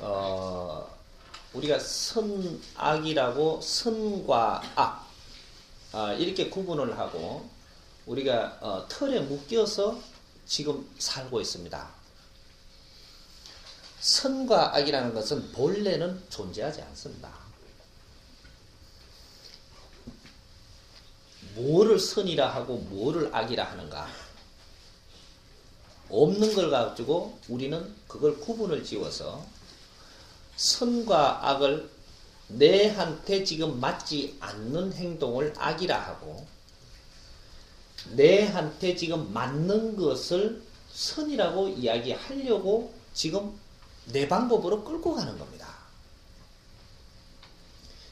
어, 우리가 선악이라고 선과 악 아, 이렇게 구분을 하고 우리가 어, 틀에 묶여서 지금 살고 있습니다. 선과 악이라는 것은 본래는 존재하지 않습니다. 뭐를 선이라 하고 뭐를 악이라 하는가? 없는 걸 가지고 우리는 그걸 구분을 지어서 선과 악을 내한테 지금 맞지 않는 행동을 악이라 하고 내한테 지금 맞는 것을 선이라고 이야기하려고 지금 내 방법으로 끌고 가는 겁니다.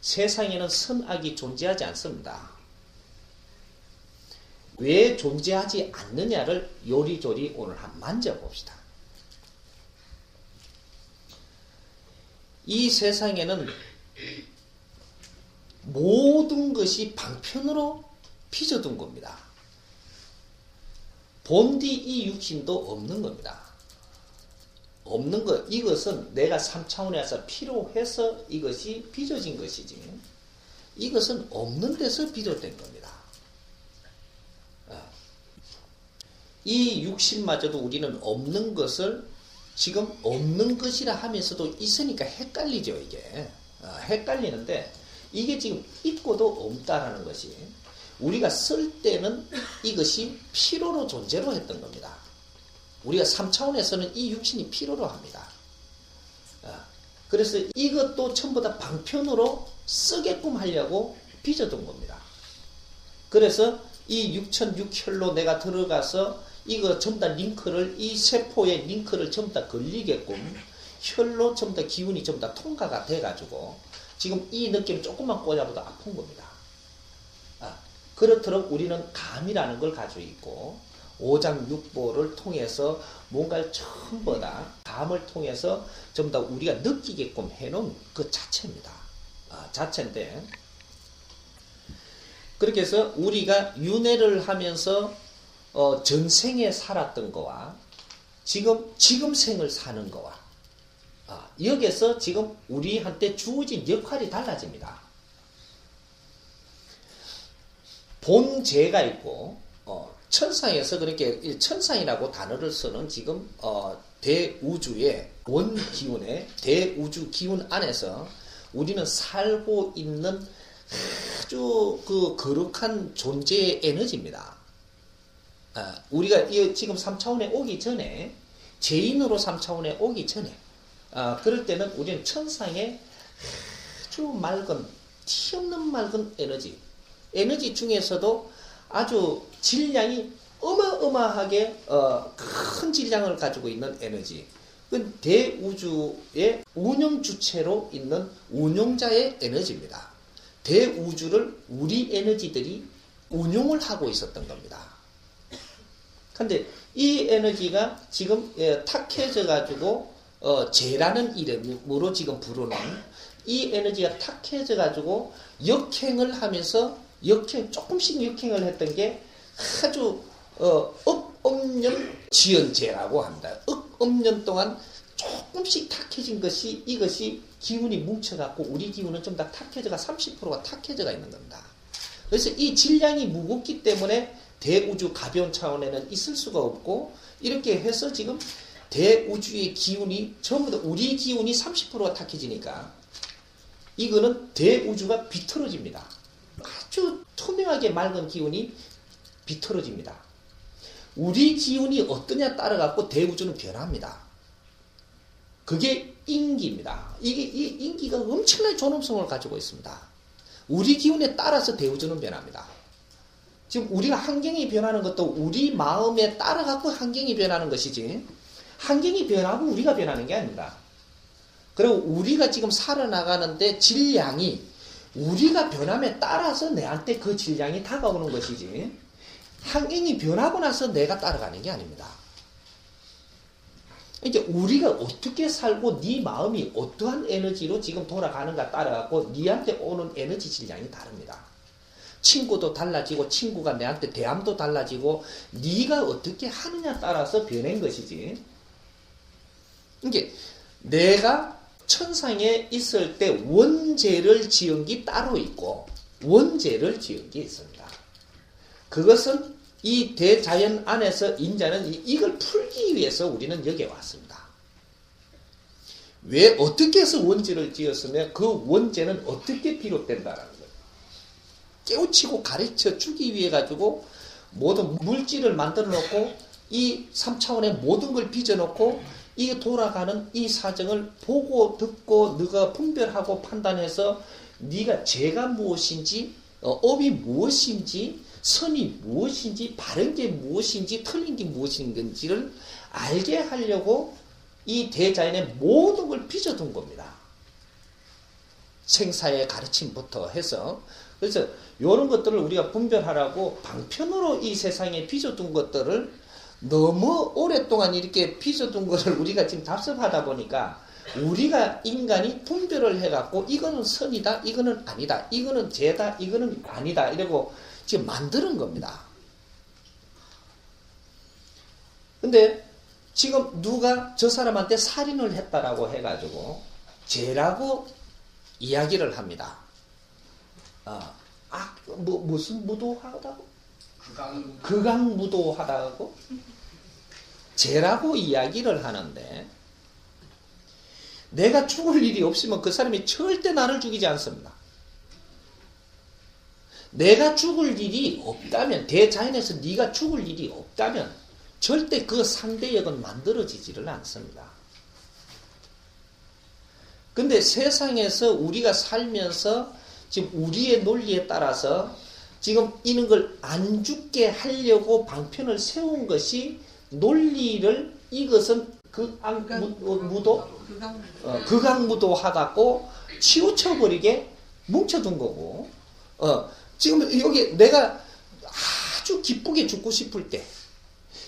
세상에는 선악이 존재하지 않습니다. 왜 존재하지 않느냐를 요리조리 오늘 한번 만져봅시다. 이 세상에는 모든 것이 방편으로 빚어둔 겁니다. 본디 이 육신도 없는 겁니다. 없는 것, 이것은 내가 3차원에서 필요해서 이것이 빚어진 것이지. 이것은 없는 데서 빚어된 겁니다. 어. 이 육신마저도 우리는 없는 것을 지금 없는 것이라 하면서도 있으니까 헷갈리죠, 이게. 어, 헷갈리는데 이게 지금 있고도 없다라는 것이 우리가 쓸 때는 이것이 필요로 존재로 했던 겁니다. 우리가 3차원에서는 이 육신이 필요로 합니다. 어, 그래서 이것도 전부 다 방편으로 쓰게끔 하려고 빚어둔 겁니다. 그래서 이 6006혈로 내가 들어가서 이거 전부 다 링크를 이 세포의 링크를 전부 다 걸리게끔 혈로 전부 다 기운이 전부 다 통과가 돼가지고 지금 이 느낌 조금만 꽂아봐도 아픈 겁니다. 아, 그렇도록 우리는 감이라는 걸 가지고 있고 오장육보를 통해서 뭔가를 전부 다 감을 통해서 전부 다 우리가 느끼게끔 해놓은 그 자체입니다. 아, 자체인데 그렇게 해서 우리가 윤회를 하면서 어, 전생에 살았던 거와 지금 지금 생을 사는 거와 아, 여기에서 지금 우리한테 주어진 역할이 달라집니다. 본제가 있고 어, 천상에서 그렇게 천상이라고 단어를 쓰는 지금 어, 대우주의 원 기운의 대우주 기운 안에서 우리는 살고 있는 아주 그 거룩한 존재의 에너지입니다. 아, 우리가 지금 3차원에 오기 전에 죄인으로 3차원에 오기 전에 아, 그럴 때는 우리는 천상의 아주 맑은 티 없는 맑은 에너지 에너지 중에서도 아주 질량이 어마어마하게 어, 큰 질량을 가지고 있는 에너지 그 대우주의 운영 주체로 있는 운영자의 에너지입니다. 대우주를 우리 에너지들이 운용을 하고 있었던 겁니다. 근데 이 에너지가 지금 예, 탁해져 가지고 어, 재라는 이름으로 지금 부르는 이 에너지가 탁해져 가지고 역행을 하면서 역행 조금씩 역행을 했던 게 아주 어, 억억년 지연제라고 합니다. 억억년 동안 조금씩 탁해진 것이 이것이 기운이 뭉쳐갖고 우리 기운은 좀더 탁해져가 30%가 탁해져가 있는 겁니다. 그래서 이 질량이 무겁기 때문에 대우주 가벼운 차원에는 있을 수가 없고 이렇게 해서 지금 대우주의 기운이 전부 다 우리 기운이 30%가 탁해지니까 이거는 대우주가 비틀어집니다. 아주 투명하게 맑은 기운이 비틀어집니다. 우리 기운이 어떠냐 따라갖고 대우주는 변합니다. 그게 인기입니다. 이게 이 인기가 엄청난 존엄성을 가지고 있습니다. 우리 기운에 따라서 대우주는 변합니다. 지금 우리가 환경이 변하는 것도 우리 마음에 따라갖고 환경이 변하는 것이지 환경이 변하고 우리가 변하는 게 아닙니다. 그리고 우리가 지금 살아나가는데 질량이 우리가 변함에 따라서 내한테 그 질량이 다가오는 것이지 환경이 변하고 나서 내가 따라가는 게 아닙니다. 이제 우리가 어떻게 살고 네 마음이 어떠한 에너지로 지금 돌아가는가 따라갖고 네한테 오는 에너지 질량이 다릅니다. 친구도 달라지고 친구가 내한테 대함도 달라지고 네가 어떻게 하느냐 따라서 변한 것이지. 이게 내가 천상에 있을 때 원죄를 지은 게 따로 있고 원죄를 지은 게 있습니다. 그것은 이 대자연 안에서 인자는 이걸 풀기 위해서 우리는 여기에 왔습니다. 왜 어떻게 해서 원죄를 지었으며 그 원죄는 어떻게 비롯된다라는. 깨우치고 가르쳐 주기 위해 가지고 모든 물질을 만들어 놓고 이 3차원의 모든 걸 빚어 놓고 이 돌아가는 이 사정을 보고 듣고 너가 분별하고 판단해서 네가 죄가 무엇인지 어, 업이 무엇인지 선이 무엇인지 바른 게 무엇인지 틀린 게 무엇인지를 알게 하려고 이 대자연의 모든 걸 빚어둔 겁니다. 생사의 가르침부터 해서 그래서 이런 것들을 우리가 분별하라고 방편으로 이 세상에 빚어둔 것들을 너무 오랫동안 이렇게 빚어둔 것을 우리가 지금 답습하다 보니까 우리가 인간이 분별을 해갖고 이거는 선이다, 이거는 아니다, 이거는 죄다, 이거는 아니다 이러고 지금 만드는 겁니다. 근데 지금 누가 저 사람한테 살인을 했다라고 해가지고 죄라고 이야기를 합니다. 아, 아, 뭐, 무슨 무도하다고? 극강 극악무도하다고? 죄라고 이야기를 하는데, 내가 죽을 일이 없으면 그 사람이 절대 나를 죽이지 않습니다. 내가 죽을 일이 없다면, 대자연에서 네가 죽을 일이 없다면, 절대 그 상대역은 만들어지지를 않습니다. 근데 세상에서 우리가 살면서 지금 우리의 논리에 따라서 지금 이런 걸 안 죽게 하려고 방편을 세운 것이 논리를 이것은 극악 무도 그강 어, 극악무도 하다고 치우쳐버리게 뭉쳐둔 거고, 어, 지금 여기 내가 아주 기쁘게 죽고 싶을 때,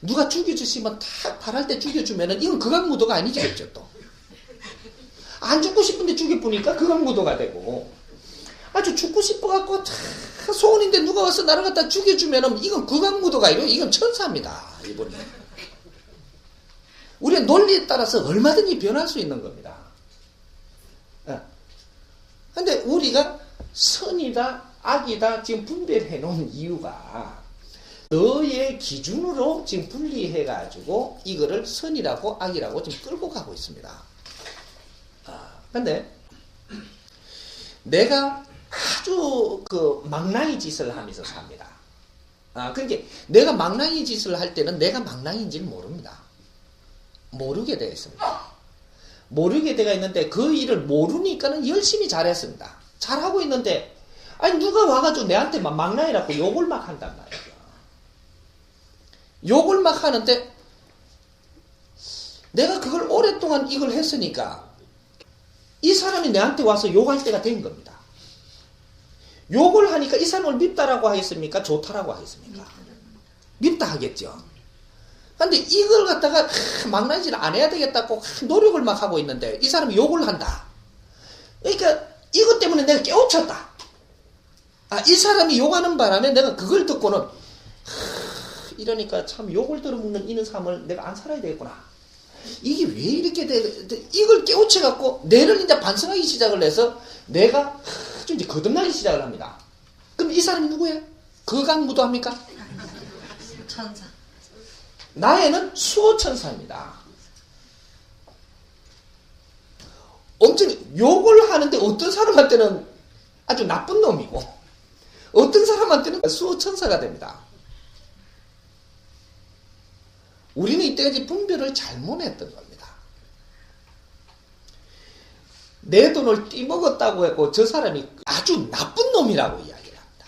누가 죽여주시면 탁 바랄 때 죽여주면은 이건 극악무도가 아니겠죠, 또. 안 죽고 싶은데 죽여보니까 극악무도가 되고, 아주 죽고 싶어갖고 탁 소원인데 누가 와서 나를 갖다 죽여주면은 이건 극악무도가 아니고 이건 천사입니다, 이분이. 우리의 논리에 따라서 얼마든지 변할 수 있는 겁니다. 근데 우리가 선이다, 악이다 지금 분별해 놓은 이유가 너의 기준으로 지금 분리해 가지고 이거를 선이라고 악이라고 지금 끌고 가고 있습니다. 아, 근데 내가 아주 그 망나니 짓을 하면서 삽니다. 아, 그러니까 내가 망나니 짓을 할 때는 내가 망나니인지는 모릅니다. 모르게 되어 있습니다. 모르게 되어 있는데 그 일을 모르니까는 열심히 잘했습니다. 잘하고 있는데 아니 누가 와가지고 내한테 막 망나니라고 욕을 막 한단 말이에요. 욕을 막 하는데 내가 그걸 오랫동안 이걸 했으니까 이 사람이 내한테 와서 욕할 때가 된 겁니다. 욕을 하니까 이 사람을 밉다라고 하겠습니까? 좋다라고 하겠습니까? 밉다 하겠죠. 근데 이걸 갖다가 망나니질 안 해야 되겠다고 노력을 막 하고 있는데 이 사람이 욕을 한다. 그러니까 이것 때문에 내가 깨우쳤다. 아, 이 사람이 욕하는 바람에 내가 그걸 듣고는 하, 이러니까 참 욕을 들어먹는 이는 삶을 내가 안 살아야 되겠구나. 이게 왜 이렇게 돼? 이걸 깨우쳐 갖고 내를 이제 반성하기 시작을 해서 내가 좀 이제 거듭나기 시작을 합니다. 그럼 이 사람이 누구예요? 거강무도합니까? 천사. 나에는 수호천사입니다. 엄청 욕을 하는데 어떤 사람한테는 아주 나쁜 놈이고 어떤 사람한테는 수호천사가 됩니다. 우리는 이때까지 분별을 잘못했던 겁니다. 내 돈을 띠먹었다고 했고 저 사람이 아주 나쁜 놈이라고 이야기를 합니다.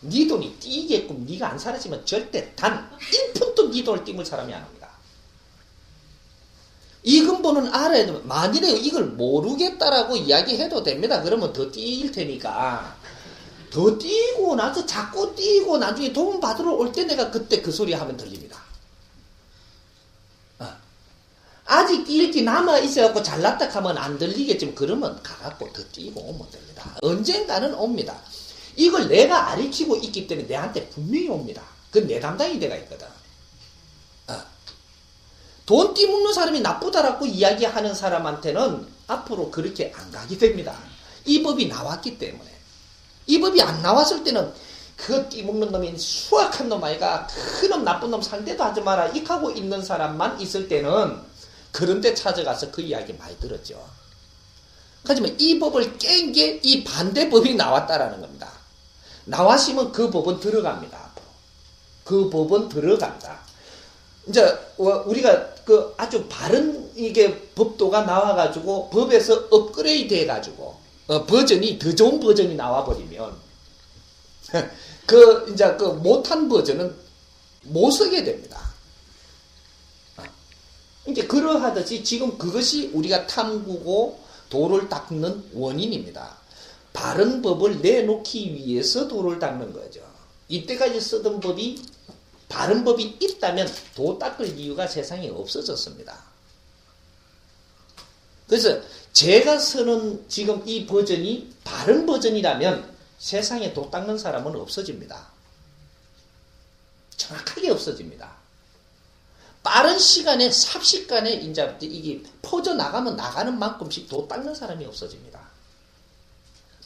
네 돈이 띠게끔 네가 안 사라지면 절대 단 1푼도 네 돈을 띠물 사람이 안 합니다. 이 근본은 알아야 됩니다. 만일에 이걸 모르겠다라고 이야기해도 됩니다. 그러면 더 띠일 테니까. 더 띄고 나서 자꾸 띄고 나중에 돈 받으러 올 때 내가 그때 그 소리 하면 들립니다. 어. 아직 띄기 남아 있어갖고 잘났다 하면 안 들리겠지만 그러면 가갖고 더 띄고 오면 됩니다. 언젠가는 옵니다. 이걸 내가 아리키고 있기 때문에 내한테 분명히 옵니다. 그건 내 담당이 돼가 있거든. 어. 돈 띠먹는 사람이 나쁘다라고 이야기하는 사람한테는 앞으로 그렇게 안 가게 됩니다. 이 법이 나왔기 때문에. 이 법이 안 나왔을 때는 그 띠먹는 놈이 수악한 놈 아이가 그 놈 나쁜 놈 상대도 하지 마라 익하고 있는 사람만 있을 때는 그런데 찾아가서 그 이야기 많이 들었죠. 하지만 이 법을 깬 게 이 반대법이 나왔다라는 겁니다. 나왔으면 그 법은 들어갑니다. 그 법은 들어간다. 이제 우리가 그 아주 바른 이게 법도가 나와가지고 법에서 업그레이드 해가지고 어, 버전이 더 좋은 버전이 나와버리면 그 이제 그 못한 버전은 못 쓰게 됩니다. 아, 이제 그러하듯이 지금 그것이 우리가 탐구고 도를 닦는 원인입니다. 바른 법을 내놓기 위해서 도를 닦는 거죠. 이때까지 쓰던 법이 바른 법이 있다면 도 닦을 이유가 세상에 없어졌습니다. 그래서 제가 쓰는 지금 이 버전이 바른 버전이라면 세상에 도 닦는 사람은 없어집니다. 정확하게 없어집니다. 빠른 시간에 삽시간에 이제 이게 퍼져 나가면 나가는 만큼씩 도 닦는 사람이 없어집니다.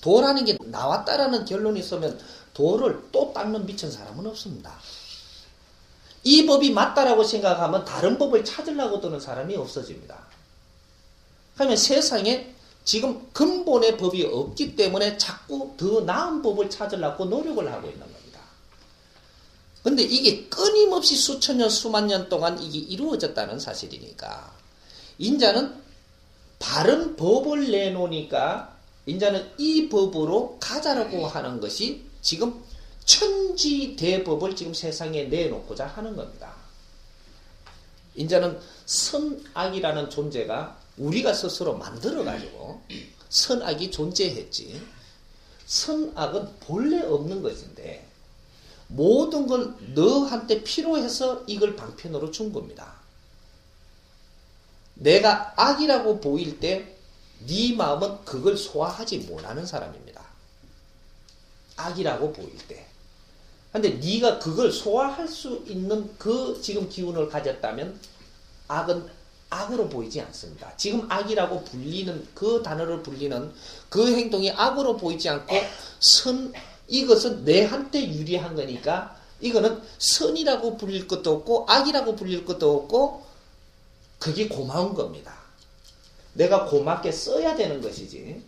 도라는 게 나왔다라는 결론이 있으면 도를 또 닦는 미친 사람은 없습니다. 이 법이 맞다라고 생각하면 다른 법을 찾으려고 드는 사람이 없어집니다. 그러면 세상에 지금 근본의 법이 없기 때문에 자꾸 더 나은 법을 찾으려고 노력을 하고 있는 겁니다. 근데 이게 끊임없이 수천 년, 수만 년 동안 이게 이루어졌다는 사실이니까, 인자는 바른 법을 내놓으니까, 인자는 이 법으로 가자라고 하는 것이 지금 천지대법을 지금 세상에 내놓고자 하는 겁니다. 인자는 선악이라는 존재가 우리가 스스로 만들어가지고 선악이 존재했지. 선악은 본래 없는 것인데 모든 걸 너한테 필요해서 이걸 방편으로 준 겁니다. 내가 악이라고 보일 때 네 마음은 그걸 소화하지 못하는 사람입니다. 악이라고 보일 때. 근데 네가 그걸 소화할 수 있는 그 지금 기운을 가졌다면 악은 악으로 보이지 않습니다. 지금 악이라고 불리는 그 단어를 불리는 그 행동이 악으로 보이지 않고 선 이것은 내한테 유리한 거니까 이거는 선이라고 불릴 것도 없고 악이라고 불릴 것도 없고 그게 고마운 겁니다. 내가 고맙게 써야 되는 것이지.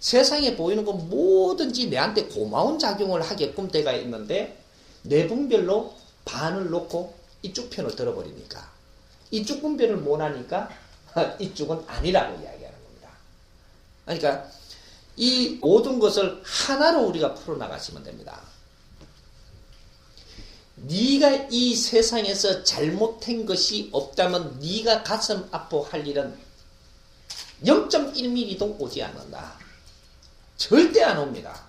세상에 보이는 건 뭐든지 내한테 고마운 작용을 하게끔 때가 있는데 내분별로 반을 놓고 이쪽 편을 들어버리니까 이쪽 분별을 못하니까 이쪽은 아니라고 이야기하는 겁니다. 그러니까 이 모든 것을 하나로 우리가 풀어나가시면 됩니다. 네가 이 세상에서 잘못한 것이 없다면 네가 가슴 아파할 일은 0.1mm도 오지 않는다. 절대 안 옵니다.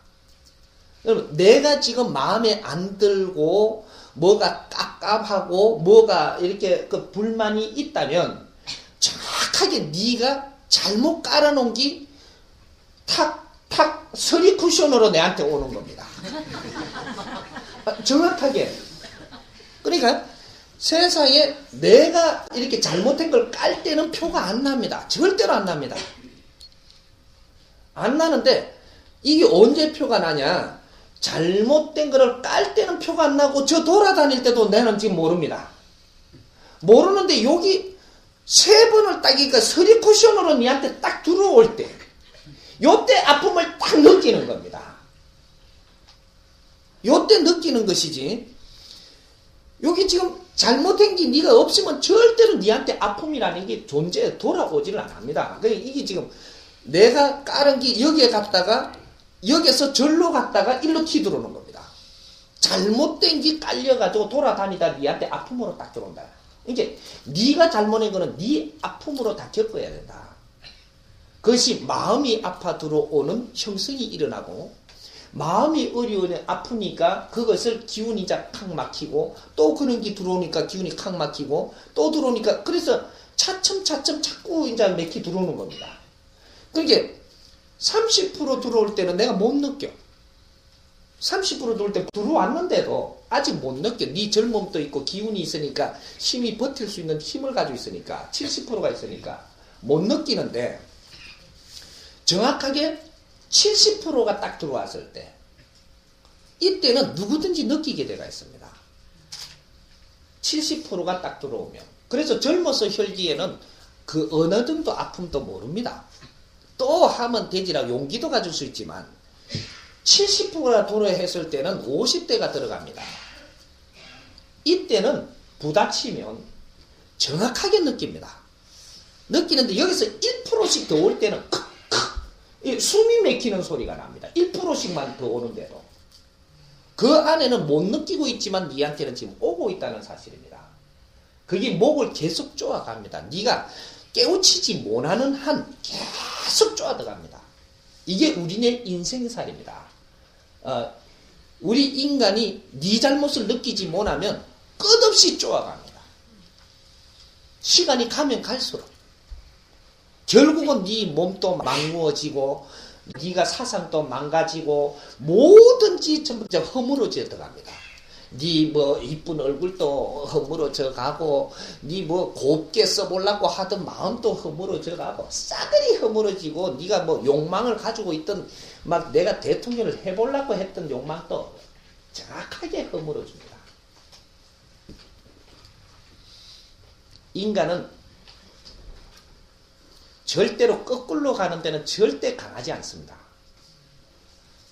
여러분, 내가 지금 마음에 안 들고 뭐가 깝깝하고 뭐가 이렇게 그 불만이 있다면 정확하게 네가 잘못 깔아놓은 게 탁 탁 서리 쿠션으로 내한테 오는 겁니다. 정확하게. 그러니까 세상에 내가 이렇게 잘못된 걸 깔 때는 표가 안 납니다. 절대로 안 납니다. 안 나는데 이게 언제 표가 나냐? 잘못된 거를 깔 때는 표가 안 나고 저 돌아다닐 때도 나는 지금 모릅니다. 모르는데 여기 세 번을 따기니까 서리 쿠션으로 니한테 딱 들어올 때 요때 아픔을 딱 느끼는 겁니다. 요때 느끼는 것이지 여기 지금 잘못된 게 네가 없으면 절대로 니한테 아픔이라는 게 존재 돌아오지를 않습니다. 그러니까 이게 지금 내가 깔은 게 여기에 갔다가 여기서 절로 갔다가 일로 튀 들어오는 겁니다. 잘못된 게 깔려가지고 돌아다니다 니한테 아픔으로 딱 들어온다. 이제 네가 잘못한 거는 네 아픔으로 다 겪어야 된다. 그것이 마음이 아파 들어오는 형성이 일어나고 마음이 어려우면 아프니까 그것을 기운이 칵 막히고 또 그런 게 들어오니까 기운이 칵 막히고 또 들어오니까 그래서 차츰차츰 자꾸 이제 맥히 들어오는 겁니다. 그러니까 30% 들어올 때는 내가 못 느껴. 30% 들어올 때 들어왔는데도 아직 못 느껴. 네 젊음도 있고 기운이 있으니까 힘이 버틸 수 있는 힘을 가지고 있으니까 70%가 있으니까 못 느끼는데 정확하게 70%가 딱 들어왔을 때 이때는 누구든지 느끼게 되가 있습니다. 70%가 딱 들어오면 그래서 젊어서 혈기에는 그 어느 정도 아픔도 모릅니다. 또 하면 되지라고 용기도 가질 수 있지만 70%가 도래했을 때는 50대가 들어갑니다. 이때는 부닥치면 정확하게 느낍니다. 느끼는데 여기서 1%씩 더 올 때는 숨이 막히는 소리가 납니다. 1%씩만 더 오는데도 그 안에는 못 느끼고 있지만 니한테는 지금 오고 있다는 사실입니다. 그게 목을 계속 쪼아갑니다. 네가 깨우치지 못하는 한 계속 쪼아 들어갑니다. 이게 우리네 인생살입니다. 어, 우리 인간이 네 잘못을 느끼지 못하면 끝없이 쪼아갑니다. 시간이 가면 갈수록 결국은 네 몸도 망무어지고 네가 사상도 망가지고 뭐든지 전부 다 허물어져 들어갑니다. 네 뭐 이쁜 얼굴도 허물어져 가고 네 뭐 곱게 써보려고 하던 마음도 허물어져 가고 싸그리 허물어지고 네가 뭐 욕망을 가지고 있던 막 내가 대통령을 해보려고 했던 욕망도 정확하게 허물어집니다. 인간은 절대로 거꾸로 가는 데는 절대 강하지 않습니다.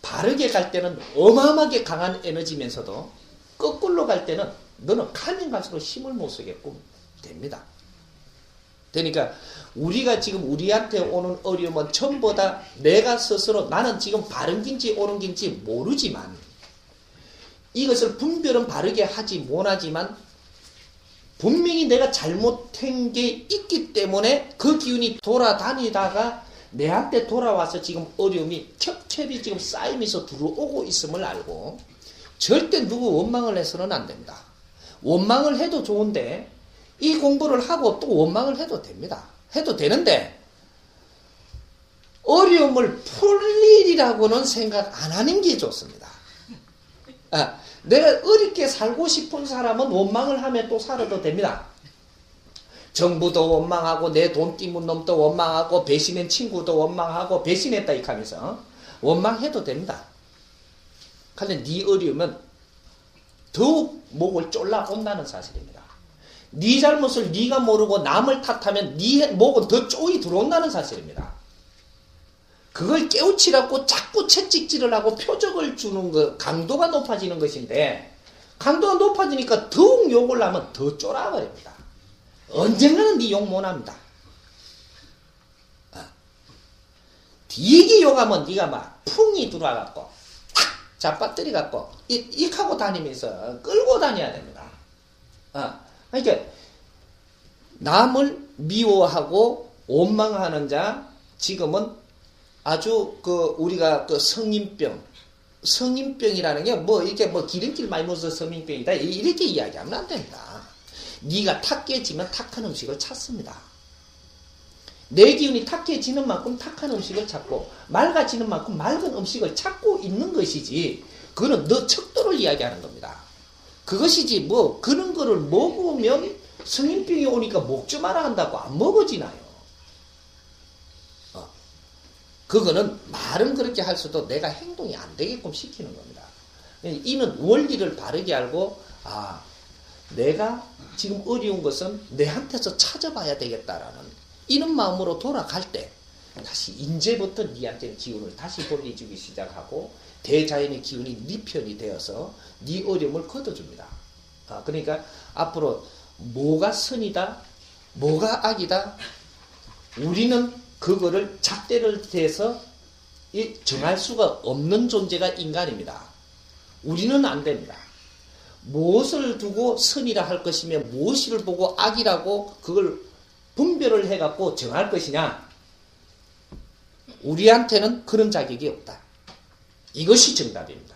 바르게 갈 때는 어마어마하게 강한 에너지면서도 거꾸로 갈 때는 너는 가면 갈수록 힘을 못 쓰게끔 됩니다. 그러니까 우리가 지금 우리한테 오는 어려움은 전부 다 내가 스스로 나는 지금 바른 긴지 옳은 긴지 모르지만 이것을 분별은 바르게 하지 못하지만 분명히 내가 잘못한 게 있기 때문에 그 기운이 돌아다니다가 내한테 돌아와서 지금 어려움이 겹겹이 지금 쌓이면서 들어오고 있음을 알고 절대 누구 원망을 해서는 안 됩니다. 원망을 해도 좋은데 이 공부를 하고 또 원망을 해도 됩니다. 해도 되는데 어려움을 풀 일이라고는 생각 안 하는 게 좋습니다. 아, 내가 어렵게 살고 싶은 사람은 원망을 하면 또 살아도 됩니다. 정부도 원망하고 내 돈 띠문 놈도 원망하고 배신한 친구도 원망하고 배신했다 이 하면서 원망해도 됩니다. 근데 네 어려우면 더욱 목을 쫄라 온다는 사실입니다. 네 잘못을 네가 모르고 남을 탓하면 네 목은 더 쪼이 들어온다는 사실입니다. 그걸 깨우치라고 자꾸 채찍질을 하고 표적을 주는 거 강도가 높아지는 것인데 강도가 높아지니까 더욱 욕을 하면 더 쫄아버립니다. 언젠가는 네 욕 못합니다. 어. 되게 욕하면 네가 막 풍이 들어와갖고 잡아뜨리 갖고 익하고 다니면서 끌고 다녀야 됩니다. 어. 그러니까 남을 미워하고 원망하는 자 지금은 아주 그 우리가 그 성인병 성인병이라는 게 뭐 이렇게 뭐 기름길 많이 먹어서 성인병이다 이렇게 이야기하면 안 됩니다. 네가 탁해지면 탁한 음식을 찾습니다. 내 기운이 탁해지는 만큼 탁한 음식을 찾고 맑아지는 만큼 맑은 음식을 찾고 있는 것이지 그거는 너 척도를 이야기하는 겁니다. 그것이지 뭐 그런 거를 먹으면 성인병이 오니까 먹지 마라 한다고 안 먹어지나요? 어. 그거는 말은 그렇게 할 수도 내가 행동이 안 되게끔 시키는 겁니다. 이는 원리를 바르게 알고 아 내가 지금 어려운 것은 내한테서 찾아봐야 되겠다라는 이런 마음으로 돌아갈 때 다시 인제부터 니한테 기운을 다시 돌려주기 시작하고 대자연의 기운이 네 편이 되어서 네 어려움을 걷어줍니다. 아, 그러니까 앞으로 뭐가 선이다, 뭐가 악이다, 우리는 그거를 잣대를 대서 정할 수가 없는 존재가 인간입니다. 우리는 안 됩니다. 무엇을 두고 선이라 할 것이며 무엇을 보고 악이라고 그걸 분별을 해갖고 정할 것이냐? 우리한테는 그런 자격이 없다. 이것이 정답입니다.